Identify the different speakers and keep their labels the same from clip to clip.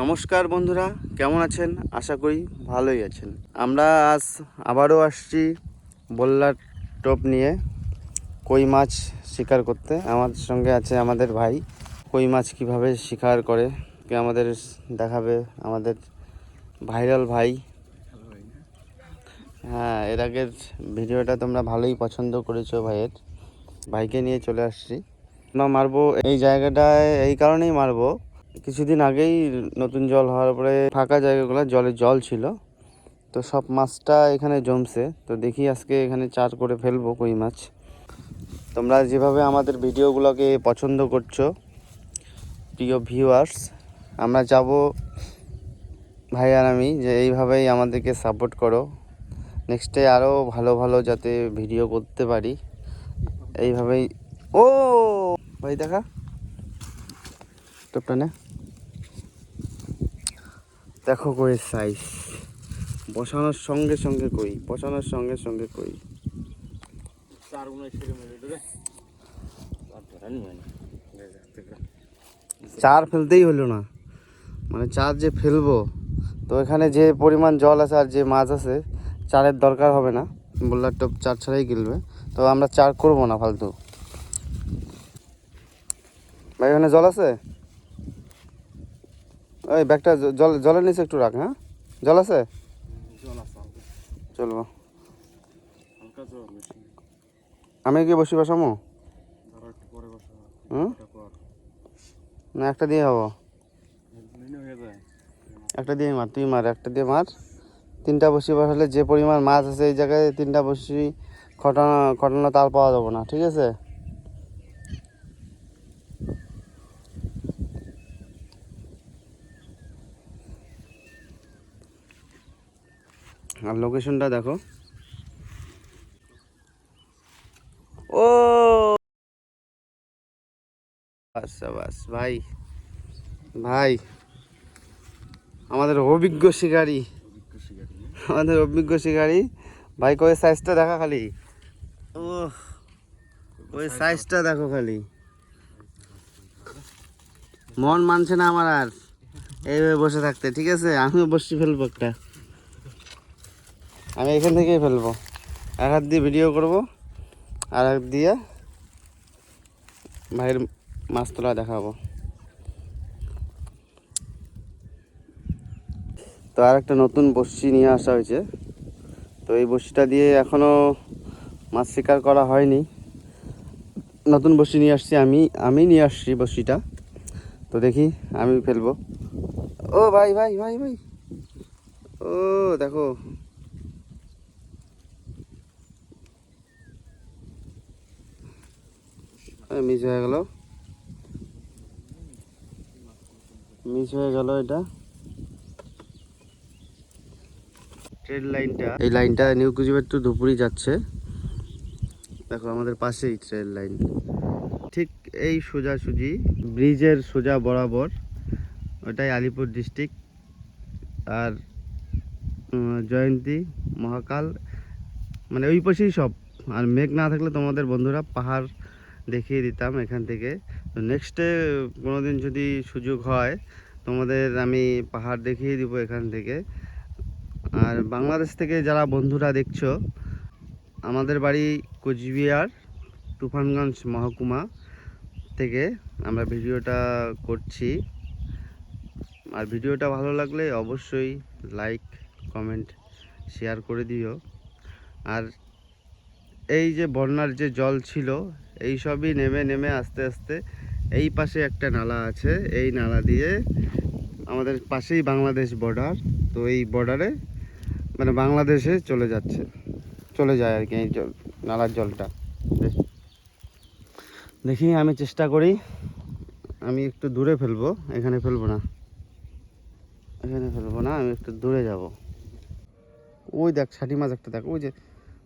Speaker 1: নমস্কার বন্ধুরা, কেমন আছেন? আশা করি ভালোই আছেন। আমরা আজ আবারও আসছি বল্লার টোপ নিয়ে কই মাছ শিকার করতে। আমাদের সঙ্গে আছে আমাদের ভাই। কই মাছ কীভাবে শিকার করে, কে আমাদের দেখাবে? আমাদের ভাইরাল ভাই। হ্যাঁ এর আগের ভিডিওটা তোমরা ভালোই পছন্দ করেছ ভাইয়ের। ভাইকে নিয়ে চলে আসছি। মারবো এই জায়গাটায়, এই কারণেই মারবো। কিছুদিন আগেই নতুন জল হওয়ার পরে ফাঁকা জায়গাগুলো জলে জল ছিল। তো সব মাছটা এখানে জমছে। তো দেখি আজকে এখানে চার করে ফেলব কই মাছ। তোমরা যেভাবে আমাদের ভিডিওগুলোকে পছন্দ করছ, প্রিয় ভিউয়ার্স আমরা যাব ভাই আর আমি যে এইভাবেই আমাদেরকে সাপোর্ট করো। নেক্সটে আরও ভালো ভালো যাতে ভিডিও করতে পারি। এইভাবেই ও! ভাই দেখা। টোপটা নে। দেখো কই সাইজ বসানোর সঙ্গে সঙ্গে কই বসানোর সঙ্গে সঙ্গে কই।
Speaker 2: চার
Speaker 1: ফেলতেই হলো না। মানে চার যে ফেলব তো এখানে যে পরিমাণ জল আছে আর যে মাছ আছে চারের দরকার হবে না। বললার টপ চার ছাড়াই গিলবে। তো আমরা চার করব না ফালতু। ভাই ওখানে জল আছে? ওই ব্যাগটা জল জলের নিচে একটু রাখ হ্যাঁ? জল আছে? চলবো। আমি কি বসি বসামো? না একটা দিয়ে হব। একটা দিয়ে মার তুই মার একটা দিয়ে মার। তিনটা বসি বসালে যে পরিমাণ মাছ আছে এই জায়গায় তিনটা বসি খটানো খটানো তাল পাওয়া যাবে না ঠিক আছে? আর লোকেশনটা দেখো। ও! আচ্ছা বাস, ভাই ভাই, আমাদের অভিজ্ঞ শিকারী। আমাদের অভিজ্ঞ শিকারী। ভাই, কই সাইজটা দেখা খালি? ও ওই সাইজটা দেখো খালি। মন মানছে না আমার আর। এইভাবে বসে থাকতে, ঠিক আছে? আমিও বসে ফেলব একটা আমি এখান থেকেই ফেলব। এক হাত দিয়ে ভিডিও করব, আর এক দিয়ে ভাইয়ের মাছ তোলা দেখাবো। তো আর একটা নতুন বড়শি নিয়ে আসা হয়েছে। তো এই বড়শিটা দিয়ে এখনও মাছ শিকার করা হয়নি। নতুন বড়শি নিয়ে আসছি আমি আমি নিয়ে আসছি বড়শিটা। তো দেখি আমি ফেলব। ও ভাই ভাই ভাই ভাই। ও, দেখো। মিস হয়ে গেল। মিস হয়ে গেল এটা। ট্রেন লাইনটা এই লাইনটা নিউ কুচিবার টু ধুপুরি যাচ্ছে। দেখো আমাদের পাশেই ট্রেন লাইন ঠিক এই সোজাসুজি ব্রিজের সোজা বরাবর ওটাই আলিপুর ডিস্ট্রিক্ট আর জয়ন্তী মহাকাল মানে ওই পাশেই সব। আর মেঘ না থাকলে তোমাদের বন্ধুরা পাহাড় দেখিয়ে দিতাম এখান থেকে। তো নেক্সটে কোনোদিন যদি সুযোগ হয়, তোমাদের আমি পাহাড় দেখিয়ে দিব এখান থেকে। আর বাংলাদেশ থেকে যারা বন্ধুরা দেখছ, আমাদের বাড়ি কোচবিহার, তুফানগঞ্জ মহকুমা থেকে আমরা ভিডিওটা করছি। আর ভিডিওটা ভালো লাগলে অবশ্যই লাইক কমেন্ট শেয়ার করে দিও। আর এই যে বন্যার যে জল ছিল এই সবই নেমে নেমে আস্তে আস্তে এই পাশে একটা নালা আছে। এই নালা দিয়ে আমাদের পাশেই বাংলাদেশ বর্ডার তো এই বর্ডারে মানে বাংলাদেশে চলে যাচ্ছে। চলে যায় আর কি এই জল, নালার জলটা। দেখি আমি চেষ্টা করি। আমি একটু দূরে ফেলব। এখানে ফেলব না। এখানে ফেলব না। আমি একটু দূরে যাব। ওই দেখ ছাটি মাছ একটা দেখো। ওই যে,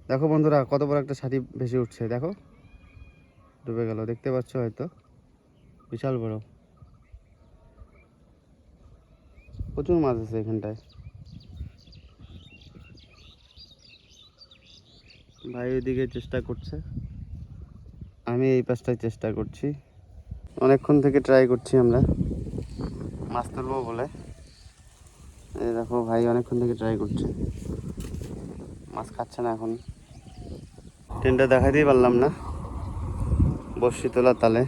Speaker 1: দেখো বন্ধুরা, কত বড় একটা ছাটি ভেসে উঠছে। দেখো। ডুবে গেল, দেখতে পাচ্ছ হয়তো? বিশাল বড়। প্রচুর মাছ আছে এখানটায়। ভাই ওইদিকে চেষ্টা করছে। আমি এই পাশটায় চেষ্টা করছি। অনেকক্ষণ থেকে ট্রাই করছি আমরা। মাছ তুলবো বলে। এই দেখো ভাই অনেকক্ষণ থেকে ট্রাই করছে। মাছ খাচ্ছে না এখন। ট্রেনটা দেখাতেই পারলাম না। বর্ষি তোলা। তালে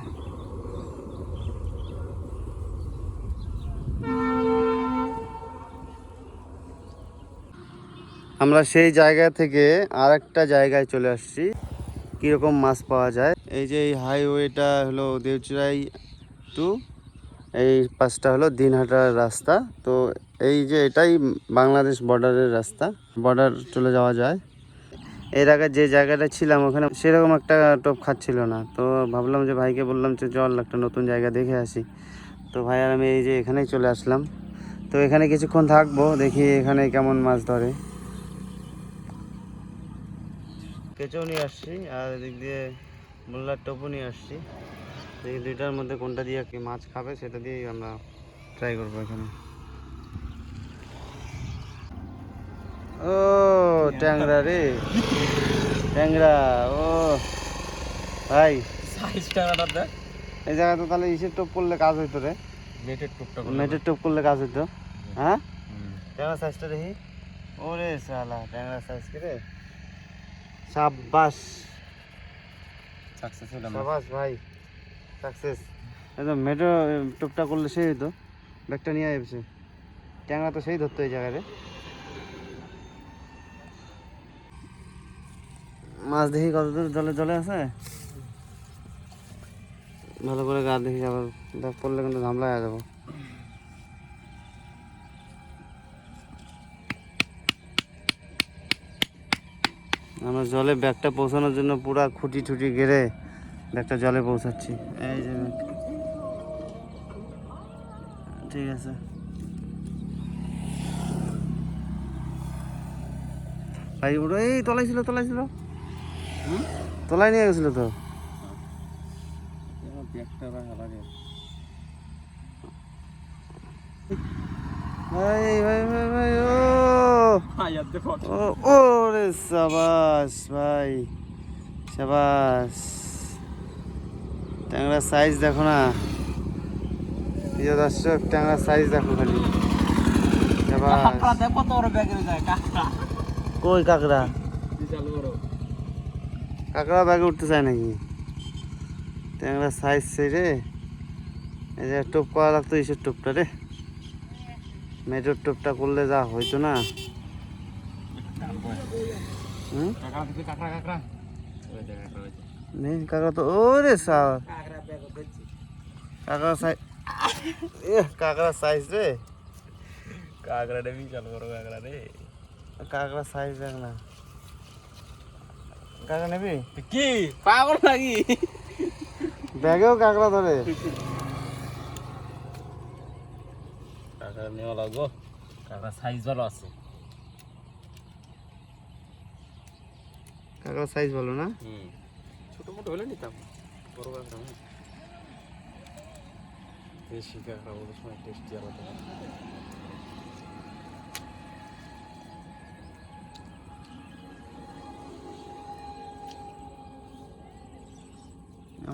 Speaker 1: আমরা সেই জায়গা থেকে আর একটা জায়গায় চলে আসছি। কীরকম মাছ পাওয়া যায়? এই যে এই হাইওয়েটা হলো দেউচুরাই টু, এই পাশটা হলো দিনহাটার রাস্তা। তো এই যে এটাই বাংলাদেশ বর্ডারের রাস্তা। বর্ডার চলে যাওয়া যায়। এর আগে যে জায়গাটা ছিলাম ওখানে সেরকম একটা টোপ খাচ্ছিল না। তো ভাবলাম যে ভাইকে বললাম যে, চল একটা নতুন জায়গা দেখে আসি। তো ভাই আর আমি এই যে এখানেই চলে আসলাম। তো এখানে কিছুক্ষণ থাকব, দেখি এখানে কেমন মাছ ধরে। কেঁচো নিয়ে আসছি, আর এদিক দিয়ে মোল্লার টোপও নিয়ে আসছি। এই দুইটার মধ্যে কোনটা দিয়ে কি মাছ খাবে সেটা দিয়েই আমরা ট্রাই করব এখানে। ও ট্যাংরা রে। ট্যাংরা ও। ভাই। এই জায়গায় তো তাহলে ইসের টোপ করলে কাজ হইতো রে।
Speaker 2: নেটের টুকটা
Speaker 1: মেটের টোপ করলে কাজ হইতো। হ্যাঁ? ট্যাংরা সাইজটা দেখি। ওরে সালা ট্যাংরা সাইজ কি রে? সাব্বাস।
Speaker 2: সাকসেস
Speaker 1: সাবাস ভাই সাকসেস একদম মেট্রো টুকটা করলে সেই হতো ব্যাগটা নিয়ে আসছে ট্যাংরা তো সেই ধরতো এই জায়গায় রে। মাছ দেখি কত দূর জলে জলে আছে। ভালো করে গা দেখি, আবার দেখ পড়লে কিন্তু ঝামলা হয়ে যাব। আমরা জলে ব্যাগটা পৌঁছানোর জন্য পুরা খুঁটি টুটি গেড়ে ব্যাগটা জলে পৌঁছাচ্ছি। এই যে ঠিক আছে। ভাই ওটা এই তলায় ছিল তলায় ছিল। তলায় নিয়ে গেছিল তো? ভাই ভাই ভাই ভাই ও।
Speaker 2: আয়াত দে ফটো
Speaker 1: ও ও রে সাবাস ভাই সাবাস। ট্যাংরার সাইজ দেখো না। প্রিয় দর্শক ট্যাংরার সাইজ দেখো খালি। সাবাস। কই কাকড়া? কাকড়া ব্যাগে উঠতে চায় নাকি? ট্যাংরা সাইজ সেই রে। এই যে টোপ করা লাগতো ইসের টোপটা রে। মেটোর টোপটা করলে যা হইতো না। হুম?
Speaker 2: কাকড়া
Speaker 1: তো ওরে সা
Speaker 2: কাকড়া
Speaker 1: সাইজ এ কাকড়া সাইজ রে।
Speaker 2: কাকড়াটা বিশাল বড় কাকড়া রে।
Speaker 1: কাকড়া সাইজ দেখ না। কাকড়া নেবি?
Speaker 2: কি? পাগল নাকি?
Speaker 1: ব্যাগেও কাকড়া ধরে।
Speaker 2: কাকড়া নেওয়া লাগবো। কাকড়া সাইজ ভালো আছে।
Speaker 1: কাকড়া সাইজ বলো না?
Speaker 2: হুম। ছোট মোটো হলে নিতাম। বড় কাকড়া দেশি কাকড়া ওদের সময় টেস্টি আলাদা।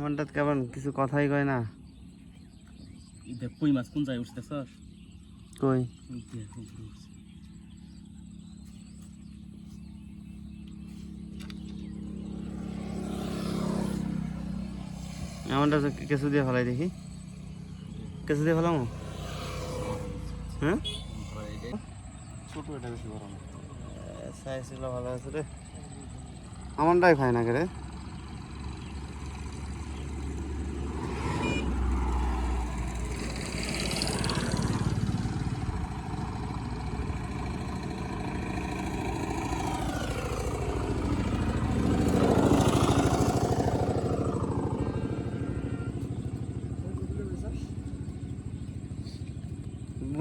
Speaker 1: আমারটা কেমন কিছু কথাই কয় না?
Speaker 2: দেখ কই মাছ? কোন জায়গায় উঠতে স্যার
Speaker 1: কই? আমারটা কেঁচু দিয়ে ফেলাই দেখি। কেঁচু দিয়ে ফেলাম? হ্যাঁ?
Speaker 2: ছোট এটা বেশি বড় না।
Speaker 1: সাইজ ভালো আছে রে। আমারটাই খায় না কে রে।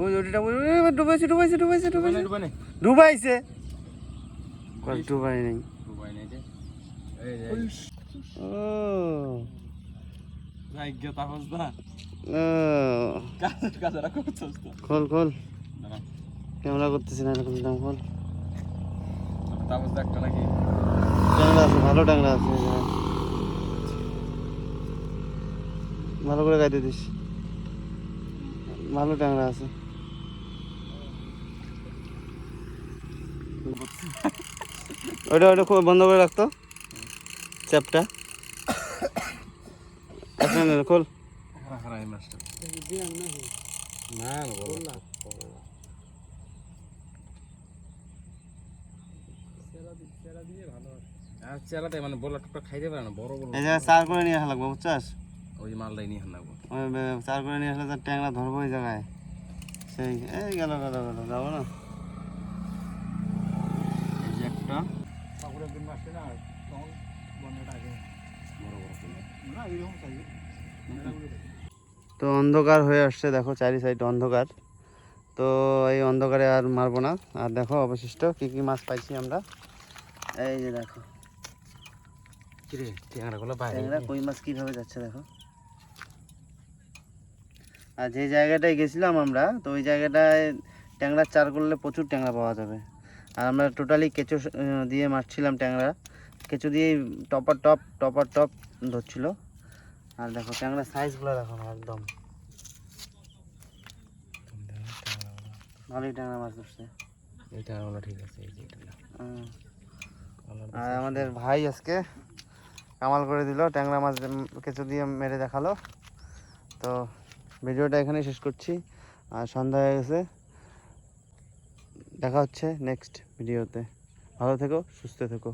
Speaker 1: ওই, ডুবাইছে ডুবাইছে ডুবাইছে ডুবাইছে। ডুবাইছে। কল ডুবাই নাই।
Speaker 2: ডুবাই নাই যে
Speaker 1: ও।
Speaker 2: ভাগ্য তাপস দা
Speaker 1: ও।
Speaker 2: কাজ তো।
Speaker 1: খোল খোল। ক্যামেরা করতেছি না এরকম দাম খোল।
Speaker 2: তাপস একটা নাকি?
Speaker 1: ট্যাংরা আছে ভালো ট্যাংরা আছে ভালো করে গাইতে দিস। ভালো ট্যাংরা আছে। ওইটা ওইটা খুব বন্ধ করে রাখতো। চ্যাপটা। আচ্ছা খোল।
Speaker 2: আর চেলাতে মানে বলা টুকটা খাইতে পারে না বড় বড়।
Speaker 1: এই চার করে নিয়ে আসা লাগবে বুঝছাস?
Speaker 2: ওই মালটাই নিয়ে হান্নাবো
Speaker 1: ওই চার করে নিয়ে আসলে তার ট্যাংরা ধরবো ওই জায়গায়। সেই এই গেল গেল গেল যাব না এই যে একটা তো অন্ধকার হয়ে আসছে দেখো চারি সাইড অন্ধকার। তো এই অন্ধকারে আর মারবো না। আর দেখো অবশিষ্ট কি কি মাছ পাইছি আমরা। এই যে দেখো।
Speaker 2: ট্যাংরাগুলো
Speaker 1: ট্যাংরা কই মাছ কীভাবে যাচ্ছে দেখো। আর যে জায়গাটায় গেছিলাম আমরা তো ওই জায়গাটায় ট্যাংরা চার করলে প্রচুর ট্যাংরা পাওয়া যাবে। আর আমরা টোটালি কেঁচো দিয়ে মারছিলাম ট্যাংরা। কেঁচো দিয়ে টপার টপ টপার টপ ধরছিল। আর দেখো ট্যাংরা সাইজগুলো দেখো না একদম। ভালোই ট্যাংরা মাছ ধরছে।
Speaker 2: এই ট্যাংরাগুলো ঠিক আছে এই যে
Speaker 1: আর আমাদের ভাই আজকে কামাল করে দিল ট্যাংরা মাছ কেঁচো দিয়ে মেরে দেখাল। তো ভিডিওটা এখানেই শেষ করছি। আর সন্ধ্যা হয়ে গেছে। দেখা হচ্ছে নেক্সট ভিডিওতে ভালো থেকো সুস্থ থেকো।